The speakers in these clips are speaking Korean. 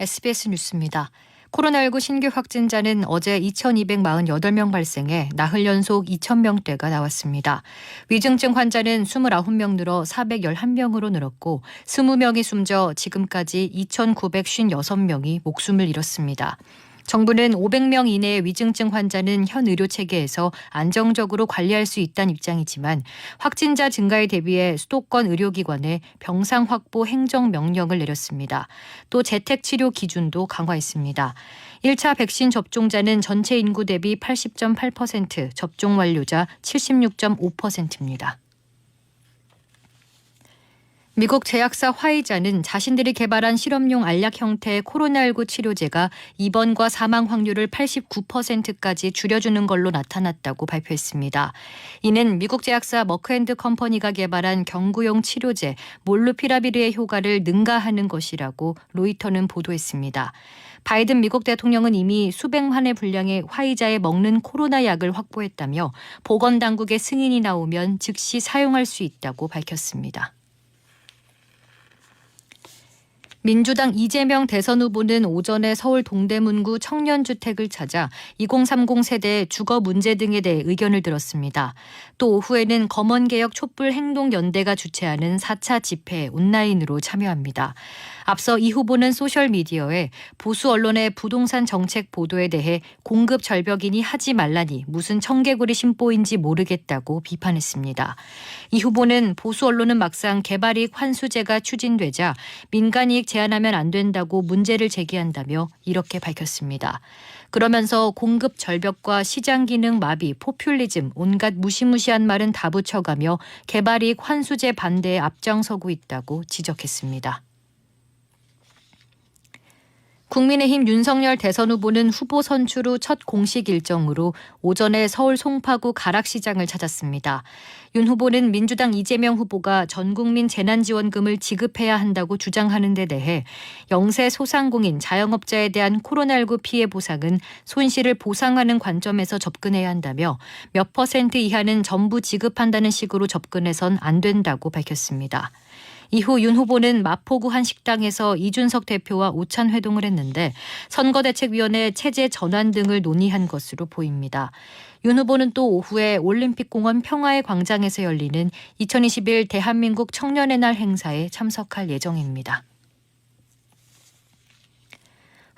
SBS 뉴스입니다. 코로나19 신규 확진자는 어제 2,248명 발생해 나흘 연속 2,000명대가 나왔습니다. 위중증 환자는 29명 늘어 411명으로 늘었고 20명이 숨져 지금까지 2,956명이 목숨을 잃었습니다. 정부는 500명 이내의 위중증 환자는 현 의료 체계에서 안정적으로 관리할 수 있다는 입장이지만 확진자 증가에 대비해 수도권 의료기관에 병상 확보 행정 명령을 내렸습니다. 또 재택 치료 기준도 강화했습니다. 1차 백신 접종자는 전체 인구 대비 80.8%, 접종 완료자 76.5%입니다. 미국 제약사 화이자는 자신들이 개발한 실험용 알약 형태의 코로나19 치료제가 입원과 사망 확률을 89%까지 줄여주는 걸로 나타났다고 발표했습니다. 이는 미국 제약사 머크앤드 컴퍼니가 개발한 경구용 치료제 몰루피라비르의 효과를 능가하는 것이라고 로이터는 보도했습니다. 바이든 미국 대통령은 이미 수백만의 분량의 화이자에 먹는 코로나 약을 확보했다며 보건 당국의 승인이 나오면 즉시 사용할 수 있다고 밝혔습니다. 민주당 이재명 대선 후보는 오전에 서울 동대문구 청년주택을 찾아 2030 세대의 주거 문제 등에 대해 의견을 들었습니다. 또 오후에는 검언개혁 촛불 행동연대가 주최하는 4차 집회 온라인으로 참여합니다. 앞서 이 후보는 소셜미디어에 보수 언론의 부동산 정책 보도에 대해 공급 절벽이니 하지 말라니 무슨 청개구리 심보인지 모르겠다고 비판했습니다. 이 후보는 보수 언론은 막상 개발이익 환수제가 추진되자 민간이익 제한하면 안 된다고 문제를 제기한다며 이렇게 밝혔습니다. 그러면서 공급 절벽과 시장 기능 마비, 포퓰리즘, 온갖 무시무시한 말은 다 붙여가며 개발이익 환수제 반대에 앞장서고 있다고 지적했습니다. 국민의힘 윤석열 대선 후보는 후보 선출 후 첫 공식 일정으로 오전에 서울 송파구 가락시장을 찾았습니다. 윤 후보는 민주당 이재명 후보가 전국민 재난지원금을 지급해야 한다고 주장하는 데 대해 영세 소상공인 자영업자에 대한 코로나19 피해 보상은 손실을 보상하는 관점에서 접근해야 한다며 몇 퍼센트 이하는 전부 지급한다는 식으로 접근해선 안 된다고 밝혔습니다. 이후 윤 후보는 마포구 한 식당에서 이준석 대표와 오찬 회동을 했는데 선거대책위원회 체제 전환 등을 논의한 것으로 보입니다. 윤 후보는 또 오후에 올림픽공원 평화의 광장에서 열리는 2021 대한민국 청년의 날 행사에 참석할 예정입니다.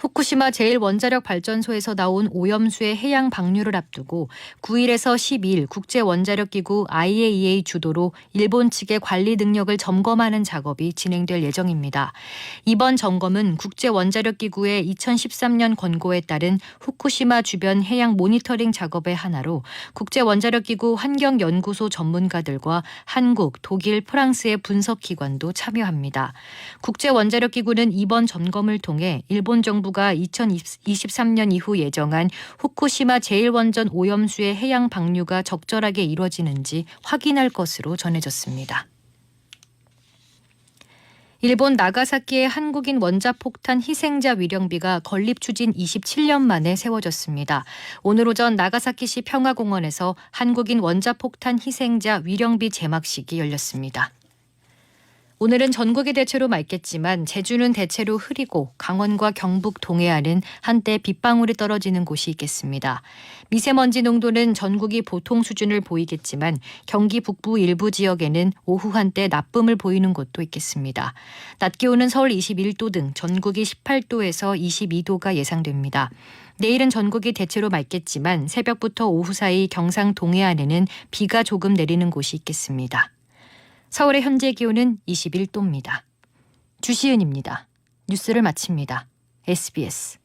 후쿠시마 제1원자력 발전소에서 나온 오염수의 해양 방류를 앞두고 9일에서 12일 국제원자력기구 IAEA 주도로 일본 측의 관리 능력을 점검하는 작업이 진행될 예정입니다. 이번 점검은 국제원자력기구의 2013년 권고에 따른 후쿠시마 주변 해양 모니터링 작업의 하나로 국제원자력기구 환경연구소 전문가들과 한국, 독일, 프랑스의 분석기관도 참여합니다. 국제원자력기구는 이번 점검을 통해 일본 정부 정부가 2023년 이후 예정한 후쿠시마 제1원전 오염수의 해양 방류가 적절하게 이루어지는지 확인할 것으로 전해졌습니다. 일본 나가사키의 한국인 원자폭탄 희생자 위령비가 건립 추진 27년 만에 세워졌습니다. 오늘 오전 나가사키시 평화공원에서 한국인 원자폭탄 희생자 위령비 제막식이 열렸습니다. 오늘은 전국이 대체로 맑겠지만 제주는 대체로 흐리고 강원과 경북 동해안은 한때 빗방울이 떨어지는 곳이 있겠습니다. 미세먼지 농도는 전국이 보통 수준을 보이겠지만 경기 북부 일부 지역에는 오후 한때 나쁨을 보이는 곳도 있겠습니다. 낮 기온은 서울 21도 등 전국이 18도에서 22도가 예상됩니다. 내일은 전국이 대체로 맑겠지만 새벽부터 오후 사이 경상 동해안에는 비가 조금 내리는 곳이 있겠습니다. 서울의 현재 기온은 21도입니다. 주시은입니다. 뉴스를 마칩니다. SBS